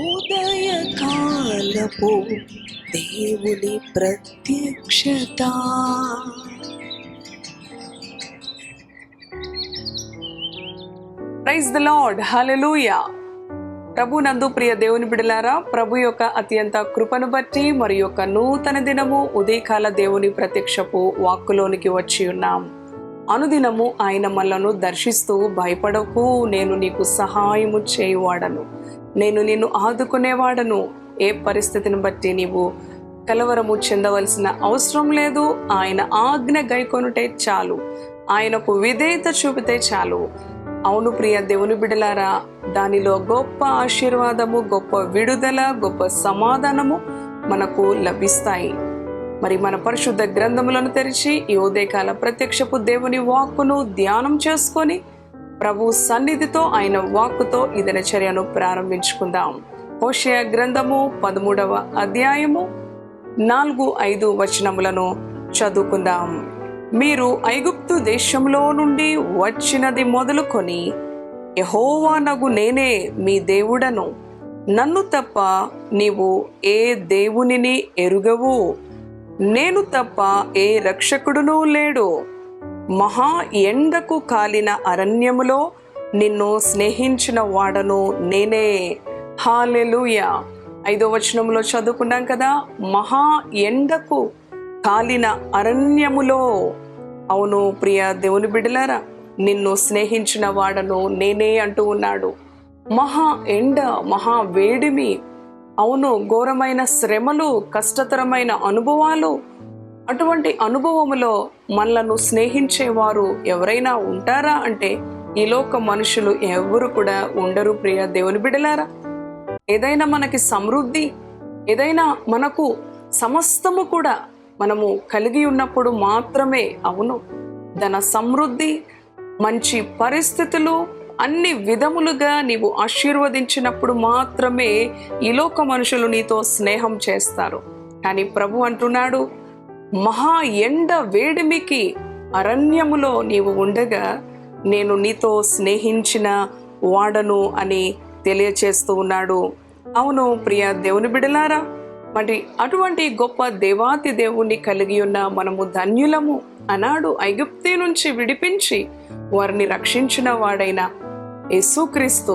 ఉదయకాలపు దేవుని ప్రత్యక్షత. ప్రైజ్ ద లార్డ్ హల్లెలూయా ప్రభు నందు ప్రియ దేవుని బిడలారా ప్రభు యొక్క అత్యంత కృపను బట్టి మరి యొక్క నూతన దినము ఉదయకాల దేవుని ప్రత్యక్షపు వాక్కులోనికి వచ్చి ఉన్నాం. అనుదినము ఆయన మనలను దర్శిస్తూ భయపడకు నేను నీకు సహాయము చేయువాడను. నేను నిన్ను ఆదుకునేవాడను. ఏ పరిస్థితిని బట్టి నీవు కలవరము చెందవలసిన అవసరం లేదు. ఆయన ఆజ్ఞ గైకొనుటే చాలు. ఆయనకు విధేయత చూపితే చాలు. అవును ప్రియ దేవుని బిడలారా దానిలో గొప్ప ఆశీర్వాదము గొప్ప విడుదల గొప్ప సమాధానము మనకు లభిస్తాయి. మరి మన పరిశుద్ధ గ్రంథములను తెరిచి ఈ ఉదయకాల ప్రత్యక్షపు దేవుని వాక్కును ధ్యానం చేసుకొని ప్రభు సన్నిధితో ఆయన వాక్కుతో ఈ దినచర్యను ప్రారంభించుకుందాం. హోషయ గ్రంథము పదమూడవ అధ్యాయము నాలుగు ఐదు వచనములను చదువుకుందాం. మీరు ఐగుప్తు దేశంలో నుండి వచ్చినది మొదలుకొని యహోవానగు నేనే మీ దేవుడను. నన్ను తప్ప నీవు ఏ దేవునిని ఎరుగవు? నేను తప్ప ఏ రక్షకుడునూ లేడు. మహా ఎండకు కాలిన అరణ్యములో నిన్ను స్నేహించిన వాడను నేనే. హాలెలుయా. ఐదో వచనంలో చదువుకున్నాం కదా? మహా ఎండకు కాలిన అరణ్యములో. అవును ప్రియ దేవుని బిడలారా నిన్ను స్నేహించిన వాడను నేనే అంటూ ఉన్నాడు. మహా ఎండ మహా వేడిమి అవును ఘోరమైన శ్రమలు కష్టతరమైన అనుభవాలు. అటువంటి అనుభవములో మనలను స్నేహించేవారు ఎవరైనా ఉంటారా అంటే ఈ లోక మనుషులు ఎవరు కూడా ఉండరు ప్రియ దేవుని బిడలారా. ఏదైనా మనకి సమృద్ధి ఏదైనా మనకు సమస్తము కూడా మనము కలిగి ఉన్నప్పుడు మాత్రమే అవును. ధన సమృద్ధి మంచి పరిస్థితులు అన్ని విధములుగా నీవు ఆశీర్వదించినప్పుడు మాత్రమే ఈ లోక మనుషులు నీతో స్నేహం చేస్తారు. కానీ ప్రభు అంటున్నాడు మహా ఎండ వేడిమికి అరణ్యములో నీవు ఉండగా నేను నీతో స్నేహించిన వాడను అని తెలియచేస్తూ ఉన్నాడు. అవును ప్రియ దేవుని బిడలారా మరి అటువంటి గొప్ప దేవాతి దేవుణ్ణి కలిగి ఉన్న మనము ధన్యులము అనాడు ఐగుప్తి నుంచి విడిపించి వారిని రక్షించిన వాడైన యేసుక్రీస్తు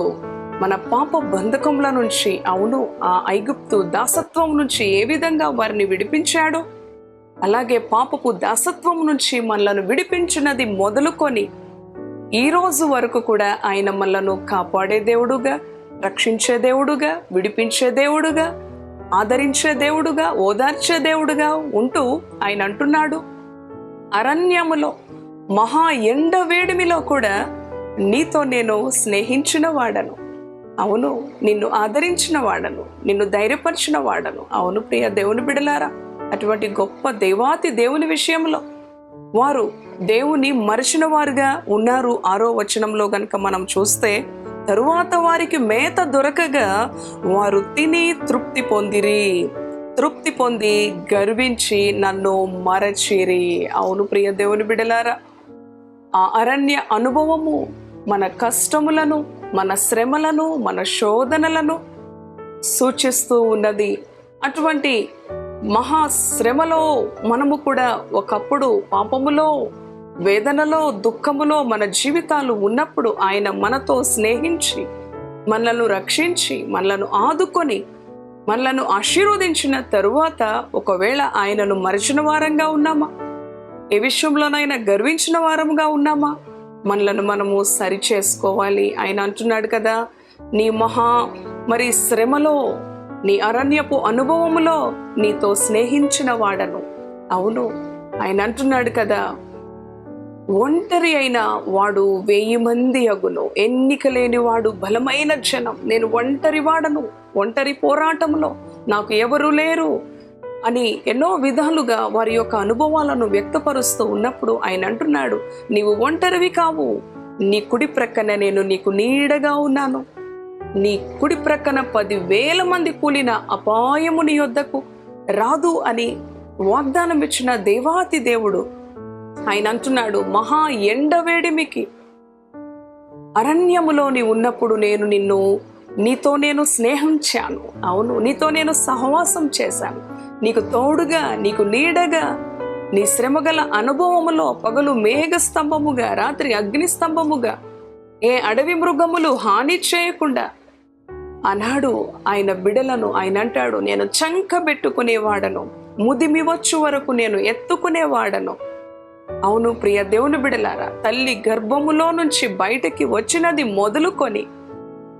మన పాప బంధకముల నుంచి అవును ఆ ఐగుప్తు దాసత్వం నుంచి ఏ విధంగా వారిని విడిపించాడో అలాగే పాపపు దాసత్వం నుంచి మనలను విడిపించినది మొదలుకొని ఈ రోజు వరకు కూడా ఆయన మనలను కాపాడే దేవుడుగా రక్షించే దేవుడుగా విడిపించే దేవుడుగా ఆదరించే దేవుడుగా ఓదార్చే దేవుడుగా ఉంటూ ఆయన అంటున్నాడు. అరణ్యములో మహా ఎండ వేడిమిలో కూడా నీతో నేను స్నేహించిన వాడను. అవును నిన్ను ఆదరించిన వాడను నిన్ను ధైర్యపరిచిన వాడను. అవును ప్రియ దేవుని బిడలారా అటువంటి గొప్ప దేవాతి దేవుని విషయంలో వారు దేవుని మరచిన వారుగా ఉన్నారు. ఆరో వచనంలో గనుక మనం చూస్తే తరువాత వారికి మేత దొరకగా వారు తిని తృప్తి పొందిరి. తృప్తి పొంది గర్వించి నన్ను మరచిరి. అవును ప్రియ దేవుని బిడలారా ఆ అరణ్య అనుభవము మన కష్టములను మన శ్రమలను మన శోధనలను సూచిస్తూ ఉన్నది. అటువంటి మహా శ్రమలో మనము కూడా ఒకప్పుడు పాపములో వేదనలో దుఃఖములో మన జీవితాలు ఉన్నప్పుడు ఆయన మనతో స్నేహించి మనలను రక్షించి మనలను ఆదుకొని మనలను ఆశీర్వదించిన తరువాత ఒకవేళ ఆయనను మరచిన వారంగా ఉన్నామా? ఏ విషయంలోనైనా గర్వించిన వారముగా ఉన్నామా? మనలను మనము సరి చేసుకోవాలి. ఆయన అంటున్నాడు కదా నీ మహా మరి శ్రమలో నీ అరణ్యపు అనుభవములో నీతో స్నేహించిన వాడను. అవును ఆయన అంటున్నాడు కదా ఒంటరి అయిన వాడు వెయ్యి మంది అగును. ఎన్నిక లేని వాడు బలమైన జనం. నేను ఒంటరి వాడను. ఒంటరి పోరాటంలో నాకు ఎవరు లేరు. అని ఎన్నో విధాలుగా వారి యొక్క అనుభవాలను వ్యక్తపరుస్తూ ఉన్నప్పుడు ఆయన అంటున్నాడు నీవు ఒంటరివి కావు. నీ కుడి ప్రక్కన నేను నీకు నీడగా ఉన్నాను. నీ కుడి ప్రక్కన పదివేల మంది కూలిన అపాయము నీ యొద్దకు రాదు అని వాగ్దానం ఇచ్చిన దేవాతి దేవుడు. ఆయన అంటున్నాడు మహా ఎండవేడిమికి అరణ్యములోని ఉన్నప్పుడు నేను నిన్ను నీతో నేను స్నేహించాను అవును నీతో నేను సహవాసం చేశాను. నీకు తోడుగా నీకు నీడగా నీ శ్రమగల అనుభవములో పగలు మేఘ స్తంభముగా రాత్రి అగ్ని స్తంభముగా ఏ అడవి మృగములు హాని చేయకుండా అన్నాడు ఆయన బిడలను ఆయన అంటాడు నేను చంకబెట్టుకునేవాడను ముదిమి వచ్చు వరకు నేను ఎత్తుకునేవాడను. అవును ప్రియ దేవుని బిడలారా తల్లి గర్భములో నుంచి బయటకి వచ్చినది మొదలుకొని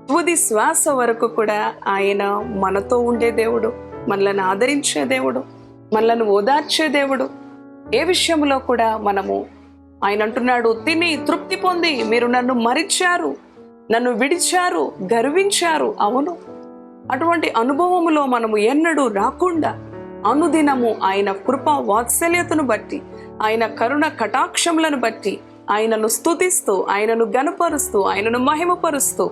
తుది శ్వాస వరకు కూడా ఆయన మనతో ఉండే దేవుడు. మనలను ఆదరించే దేవుడు మనలను ఓదార్చే దేవుడు. ఏ విషయంలో కూడా మనము ఆయన అంటున్నాడు తిని తృప్తి పొంది మీరు నన్ను మరిచారు నన్ను విడిచారు గర్వించారు. అవును. అటువంటి అనుభవములో మనము ఎన్నడూ రాకుండా అనుదినము ఆయన కృప వాత్సల్యతను బట్టి ఆయన కరుణ కటాక్షములను బట్టి ఆయనను స్తుతిస్తూ ఆయనను గనపరుస్తూ ఆయనను మహిమపరుస్తూ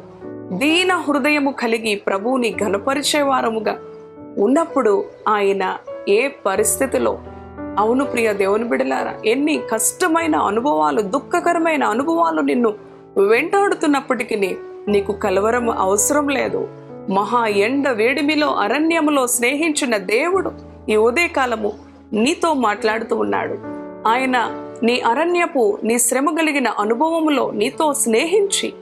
దీన హృదయము కలిగి ప్రభువుని గనపరిచేవారముగా ఉన్నప్పుడు ఆయన ఏ పరిస్థితిలో? అవును ప్రియ దేవుని బిడలారా ఎన్ని కష్టమైన అనుభవాలు దుఃఖకరమైన అనుభవాలు నిన్ను వెంటాడుతున్నప్పటికీ నీకు కలవరం అవసరం లేదు. మహా ఎండ వేడిమిలో అరణ్యములో స్నేహించిన దేవుడు ఈ ఉదయకాలము నీతో మాట్లాడుతూ ఉన్నాడు. ఆయన నీ అరణ్యపు నీ శ్రమ కలిగిన అనుభవములో నీతో స్నేహించి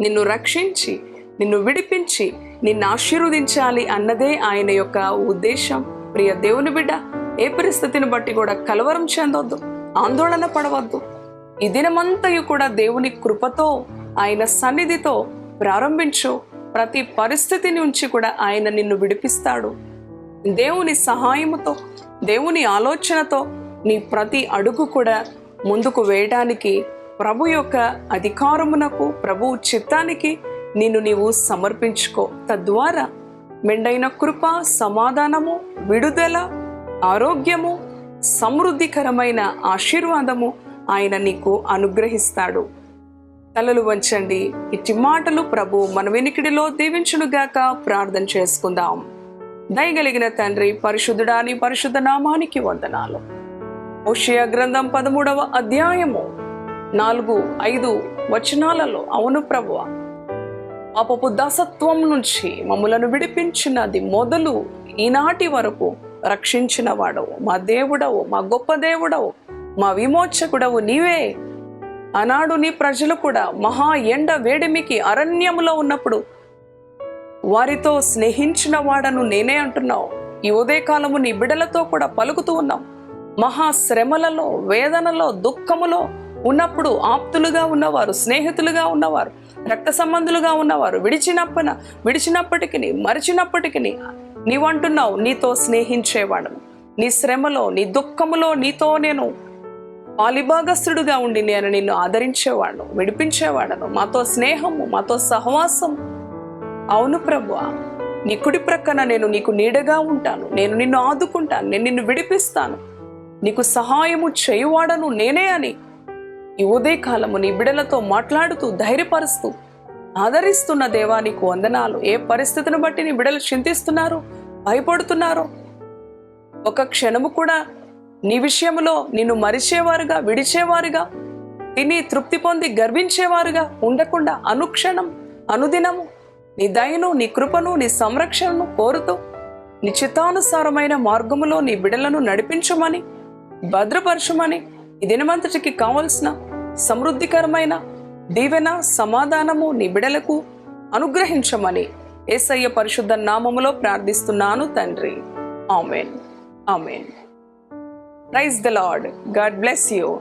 నిన్ను రక్షించి నిన్ను విడిపించి నిన్ను ఆశీర్వదించాలి అన్నదే ఆయన యొక్క ఉద్దేశం. ప్రియ దేవుని బిడ్డ ఏ పరిస్థితిని బట్టి కూడా కలవరం చెందొద్దు ఆందోళన పడవద్దు. ఈ దినమంతయు కూడా దేవుని కృపతో ఆయన సన్నిధితో ప్రారంభించు. ప్రతి పరిస్థితి నుంచి కూడా ఆయన నిన్ను విడిపిస్తాడు. దేవుని సహాయముతో దేవుని ఆలోచనతో నీ ప్రతి అడుగు కూడా ముందుకు వేయడానికి ప్రభు యొక్క అధికారమునకు ప్రభు చిత్తానికి నిన్ను నీవు సమర్పించుకో. తద్వారా మెండైన కృప సమాధానము విడుదల ఆరోగ్యము సమృద్ధికరమైన ఆశీర్వాదము ఆయన నీకు అనుగ్రహిస్తాడు. తలలు వంచండి. ఇట్టి మాటలు ప్రభు మన వెనికిడిలో దీవించునుగాక ప్రార్థన చేసుకుందాం. దయగలిగిన తండ్రి పరిశుద్ధుడాని పరిశుద్ధ నామానికి వందనాలు. ఓషియా గ్రంథం పదమూడవ అధ్యాయము నాలుగు ఐదు వచనాలలో అవును ప్రభువా పాపపు దాసత్వం నుంచి మమ్మలను విడిపించినది మొదలు ఈనాటి వరకు రక్షించిన వాడవు మా దేవుడవు మా గొప్ప దేవుడవు మా విమోచకుడవు నీవే. ఆనాడు నీ ప్రజలు కూడా మహా ఎండ వేడిమికి అరణ్యములో ఉన్నప్పుడు వారితో స్నేహించిన వాడను నేనే అంటున్నావు. ఈ ఉదయకాలము నీ బిడలతో కూడా పలుకుతూ ఉన్నాం. మహా శ్రమలలో వేదనలో దుఃఖములో ఉన్నప్పుడు ఆప్తులుగా ఉన్నవారు స్నేహితులుగా ఉన్నవారు రక్త సంబంధులుగా ఉన్నవారు విడిచినప్పన విడిచినప్పటికీ మరిచినప్పటికీ నీవంటున్నావు నీతో స్నేహించేవాడను నీ శ్రమలో నీ దుఃఖములో నీతో నేను పాలిభాగస్థుడుగా ఉండి నేను నిన్ను ఆదరించేవాడను విడిపించేవాడను మాతో స్నేహము మాతో సహవాసం. అవును ప్రభు నీ కుడి ప్రక్కన నేను నీకు నీడగా ఉంటాను. నేను నిన్ను ఆదుకుంటాను నేను నిన్ను విడిపిస్తాను. నీకు సహాయము చేయువాడను నేనే అని ఈ ఉదయకాలము నీ బిడలతో మాట్లాడుతూ ధైర్యపరుస్తూ ఆదరిస్తున్న దేవా నీకు వందనాలు. ఏ పరిస్థితిని బట్టి నీ బిడలు చింతిస్తున్నారు? భయపడుతున్నారు? ఒక క్షణము కూడా నీ విషయంలో నిన్ను మరిచేవారుగా విడిచేవారుగా తిని తృప్తి పొంది గర్వించేవారుగా ఉండకుండా అనుక్షణం అనుదినము నీ దయను నీ కృపను నీ సంరక్షణను కోరుతూ నీ చిత్తానుసారమైన మార్గములో నీ బిడలను నడిపించమని భద్రపరచమని ఈ దినమంతటికి కావలసిన సమృద్ధికరమైన దీవెన సమాధానము నీ బిడలకు అనుగ్రహించమని ఏసయ్య పరిశుద్ధ నామములో ప్రార్థిస్తున్నాను తండ్రి. Amen. Amen. Praise the Lord. God bless you.